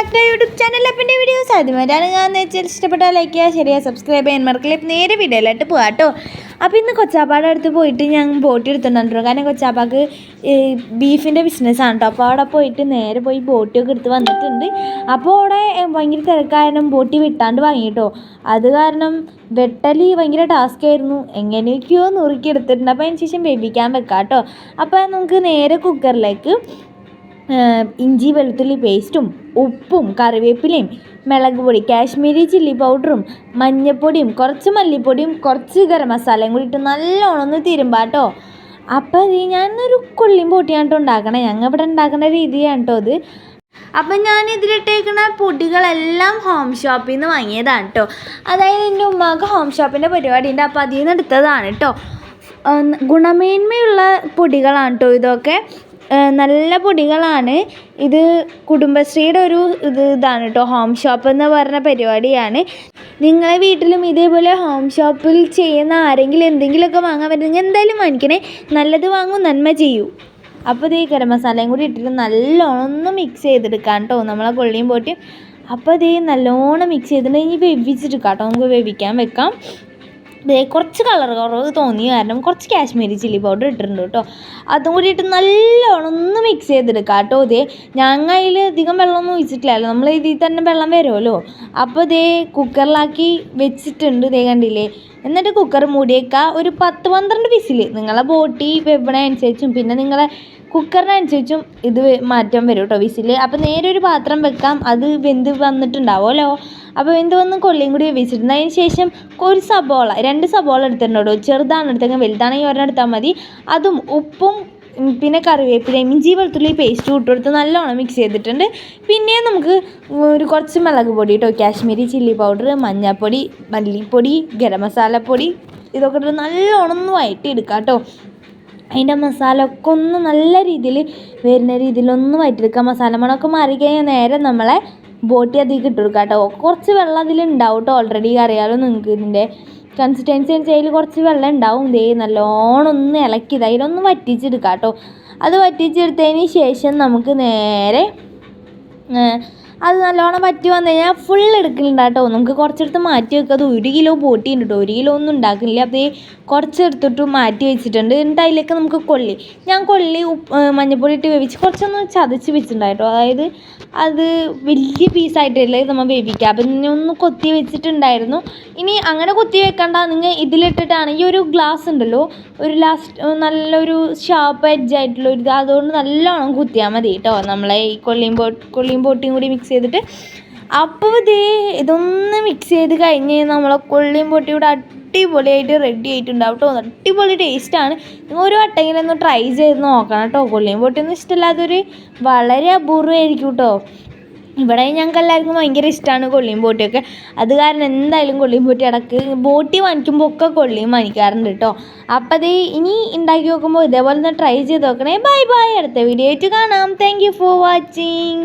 Back to YouTube channel അപ്പിന്റെ videos ആദ്യമായിട്ടാണ് ഞാൻ വെച്ചാൽ ഇഷ്ടപ്പെട്ടാൽ ലൈക്ക് ചെയ്യുക ശരിയാ സബ്സ്ക്രൈബ് ചെയ്യാൻ മറക്കില്ല. നേരെ വീഡിയോയിലായിട്ട് പോകാം കേട്ടോ. അപ്പോൾ ഇന്ന് കൊച്ചാപ്പാടെ അടുത്ത് പോയിട്ട് ഞാൻ ബോട്ട് എടുത്തിട്ടുണ്ടോ കാരണം കൊച്ചാപ്പാക്ക് ബീഫിന്റെ ബിസിനസ്സാണ് കേട്ടോ. അപ്പോൾ അവിടെ പോയിട്ട് നേരെ പോയി ബോട്ടിയൊക്കെ എടുത്ത് വന്നിട്ടുണ്ട്. അപ്പോൾ അവിടെ ഭയങ്കര തിരക്കാരണം ബോട്ടി വിട്ടാണ്ട് വാങ്ങി കേട്ടോ. അത് കാരണം വെട്ടലി ഭയങ്കര ടാസ്ക് ആയിരുന്നു. എങ്ങനെയൊക്കെയോ നുറുക്കി എടുത്തിട്ടുണ്ട്. അപ്പോൾ അതിന് ശേഷം വേവിക്കാൻ വെക്കാം കേട്ടോ. അപ്പോൾ നമുക്ക് നേരെ കുക്കറിലേക്ക് ഇഞ്ചി വെളുത്തുള്ളി പേസ്റ്റും ഉപ്പും കറിവേപ്പിലയും മുളക് പൊടി കാശ്മീരി ചില്ലി പൗഡറും മഞ്ഞൾപ്പൊടിയും കുറച്ച് മല്ലിപ്പൊടിയും കുറച്ച് ഗരം മസാലയും കൂടി ഇട്ട് നല്ലോണം ഒന്ന് തിരുമ്പാട്ടോ അപ്പോൾ അത് ഞാനൊരു കൊള്ളിയും പൊട്ടിയാണ് കേട്ടോ ഉണ്ടാക്കണേ. ഞങ്ങൾ ഇവിടെ ഉണ്ടാക്കുന്ന രീതിയാണ് കേട്ടോ അത് അപ്പം ഞാൻ ഇതിലിട്ടേക്കുന്ന പൊടികളെല്ലാം ഹോം ഷോപ്പിൽ നിന്ന് വാങ്ങിയതാണ് കേട്ടോ അതായത് എന്റെ ഉമ്മാക്ക് ഹോം ഷോപ്പിന്റെ പരിപാടി ഉണ്ട്. അപ്പോൾ അതിൽ നിന്ന് എടുത്തതാണ് കേട്ടോ ഗുണമേന്മയുള്ള പൊടികളാണ് കേട്ടോ ഇതൊക്കെ. നല്ല പൊടികളാണ്. ഇത് കുടുംബശ്രീയുടെ ഒരു ഇത് ഇതാണ് കേട്ടോ ഹോം ഷോപ്പ് എന്ന് പറഞ്ഞ പരിപാടിയാണ്. നിങ്ങളെ വീട്ടിലും ഇതേപോലെ ഹോം ഷോപ്പിൽ ചെയ്യുന്ന ആരെങ്കിലും എന്തെങ്കിലുമൊക്കെ വാങ്ങാൻ പറ്റുമെങ്കിൽ എന്തായാലും വാങ്ങിക്കണേ. നല്ലത് വാങ്ങും നന്മ ചെയ്യൂ. അപ്പോൾ ഇതേ ഗരം മസാലയും കൂടി ഇട്ടിട്ട് നല്ലോണം ഒന്ന് മിക്സ് ചെയ്തെടുക്കാം കേട്ടോ നമ്മളെ കൊള്ളിയും പോട്ടിയും അപ്പോൾ ഇതേ നല്ലോണം മിക്സ് ചെയ്തിട്ട് ഇനി വേവിച്ചെടുക്കാം കേട്ടോ നമുക്ക് വേവിക്കാൻ വെക്കാം. കുറച്ച് കളർ കുറവ് തോന്നി. കാരണം കുറച്ച് കാശ്മീരി ചില്ലി പൗഡർ ഇട്ടിട്ടുണ്ട് കേട്ടോ അതും കൂടിയിട്ട് നല്ലോണം ഒന്ന് മിക്സ് ചെയ്തെടുക്കാം കേട്ടോ ഇതേ ഞങ്ങൾ അതിൽ അധികം വെള്ളമൊന്നും ഒഴിച്ചിട്ടില്ലല്ലോ നമ്മൾ ഇതിൽ തന്നെ വെള്ളം വരുമല്ലോ അപ്പോൾ ഇതേ കുക്കറിലാക്കി വെച്ചിട്ടുണ്ട്. ഇതേ കണ്ടില്ലേ? എന്നിട്ട് കുക്കർ മൂടിയേക്കുക ഒരു പത്ത് പന്ത്രണ്ട് വിസിൽ നിങ്ങളെ ബോട്ടി വെവണ അനുസരിച്ചും. പിന്നെ നിങ്ങളെ കുക്കറിനനുസരിച്ചും ഇത് മാറ്റം വരും കേട്ടോ വിസിൽ അപ്പോൾ നേരെ ഒരു പാത്രം വെക്കാം. അത് വെന്ത് വന്നിട്ടുണ്ടാവുമല്ലോ അപ്പോൾ വെന്ത് വന്ന് കൊള്ളിയും കൂടി വേവിച്ചിട്ടുണ്ട് അതിന് ശേഷം ഒരു സബോള രണ്ട് സബോള എടുത്തിട്ടുണ്ടോ ചെറുതാണ് എടുത്തെങ്കിൽ വലുതാണെങ്കിൽ ഒരെണ്ണം എടുത്താൽ മതി. അതും ഉപ്പും പിന്നെ കറിവേപ്പിലയും ഇഞ്ചി വെളുത്തുള്ളി പേസ്റ്റ് ഇട്ടുകൊടുത്ത് നല്ലോണം മിക്സ് ചെയ്തിട്ടുണ്ട്. പിന്നെ നമുക്ക് ഒരു കുറച്ച് മുളക് പൊടി കേട്ടോ കാശ്മീരി ചില്ലി പൗഡർ മഞ്ഞൾപ്പൊടി മല്ലിപ്പൊടി ഗരം മസാലപ്പൊടി ഇതൊക്കെ ഇട്ട് നല്ലോണം ഒന്ന് വഴറ്റിയെടുക്കാം കേട്ടോ അതിന്റെ മസാല ഒക്കെ ഒന്ന് നല്ല രീതിയിൽ വരുന്ന രീതിയിൽ ഒന്ന് വഴറ്റിയെടുക്കുക മസാല മണമൊക്കെ മാറിക്കഴിഞ്ഞാൽ നേരെ നമ്മളെ ബോട്ടി അതിലേക്ക് ഇട്ട് കൊടുക്കുക കേട്ടോ. കുറച്ച് വെള്ളം അതിലുണ്ടാവും കേട്ടോ. ഓൾറെഡി അറിയാമല്ലോ നിങ്ങൾക്ക് ഇതിന്റെ കൺസിസ്റ്റൻസി അതിൽ കുറച്ച് വെള്ളം ഉണ്ടാവും. ദേ നല്ലോണം ഒന്ന് ഇളക്കി അതിലൊന്ന് വറ്റിച്ചെടുക്കുക കേട്ടോ. അത് വറ്റിച്ചെടുത്തതിന് ശേഷം നമുക്ക് നേരെ അത് നല്ലോണം വറ്റി വന്നു കഴിഞ്ഞാൽ ഫുൾ എടുക്കലുണ്ട് കേട്ടോ. നമുക്ക് കുറച്ചെടുത്ത് മാറ്റി വെക്കുക അത് ഒരു കിലോ ബോട്ടി ഉണ്ട് കേട്ടോ. ഒരു കിലോ ഒന്നും ഉണ്ടാക്കുന്നില്ല. അപ്പോൾ കുറച്ചെടുത്തിട്ട് മാറ്റി വെച്ചിട്ടുണ്ട്. എന്നിട്ട് അതിലേക്ക് നമുക്ക് കൊള്ളി. ഞാൻ കൊള്ളി ഉപ്പ് മഞ്ഞൾപ്പൊടി ഇട്ട് വേവിച്ച് കുറച്ചൊന്ന് ചതച്ച് വെച്ചിട്ടുണ്ടായിട്ടോ അതായത് അത് വലിയ പീസായിട്ടല്ലേ നമ്മൾ വേവിക്കുക അപ്പം ഇനി ഒന്ന് കൊത്തി വെച്ചിട്ടുണ്ടായിരുന്നു. ഇനി അങ്ങനെ കൊത്തി വെക്കണ്ട. നിങ്ങൾ ഇതിലിട്ടിട്ടാണ്. ഈ ഒരു ഗ്ലാസ് ഉണ്ടല്ലോ. ഒരു ലാസ്റ്റ് നല്ലൊരു ഷാർപ്പ് എഡ്ജ് ആയിട്ടുള്ള ഒരു ഇത്. അതുകൊണ്ട് നല്ലോണം കുത്തിയാൽ മതി കേട്ടോ. നമ്മളെ ഈ കൊള്ളിയും പൊ കൊള്ളിയും പൊട്ടിയും കൂടി മിക്സ് ചെയ്തിട്ട് അപ്പോൾ ഇതേ ഇതൊന്ന് മിക്സ് ചെയ്ത് കഴിഞ്ഞ് കഴിഞ്ഞാൽ നമ്മളെ കൊള്ളിയും പൊട്ടിയും കൂടെ അടിപൊളിയായിട്ട് റെഡി ആയിട്ടുണ്ടാവും കേട്ടോ അടിപൊളി ടേസ്റ്റാണ് നിങ്ങൾ ഒരു വട്ടെങ്കിലും ഒന്ന് ട്രൈ ചെയ്ത് നോക്കണം കേട്ടോ കൊള്ളിയും പൊട്ടിയൊന്നും ഇഷ്ടമില്ലാത്തൊരു വളരെ അപൂർവമായിരിക്കും കേട്ടോ ഇവിടെ ഞങ്ങൾക്ക് എല്ലാവർക്കും ഭയങ്കര ഇഷ്ടമാണ് കൊള്ളിയും ബോട്ടിയൊക്കെ അത് കാരണം എന്തായാലും കൊള്ളിയും ബോട്ടി ഇടയ്ക്ക് ബോട്ടി വാങ്ങിക്കുമ്പോൾ ഒക്കെ കൊള്ളിയും വാങ്ങിക്കാറുണ്ട് കേട്ടോ അപ്പം അത് ഇനി ഉണ്ടാക്കി നോക്കുമ്പോൾ ഇതേപോലെ ഒന്ന് ട്രൈ ചെയ്ത് നോക്കണേ. ബൈ ബൈ അടുത്ത വീഡിയോ ആയിട്ട് കാണാം. Thank for watching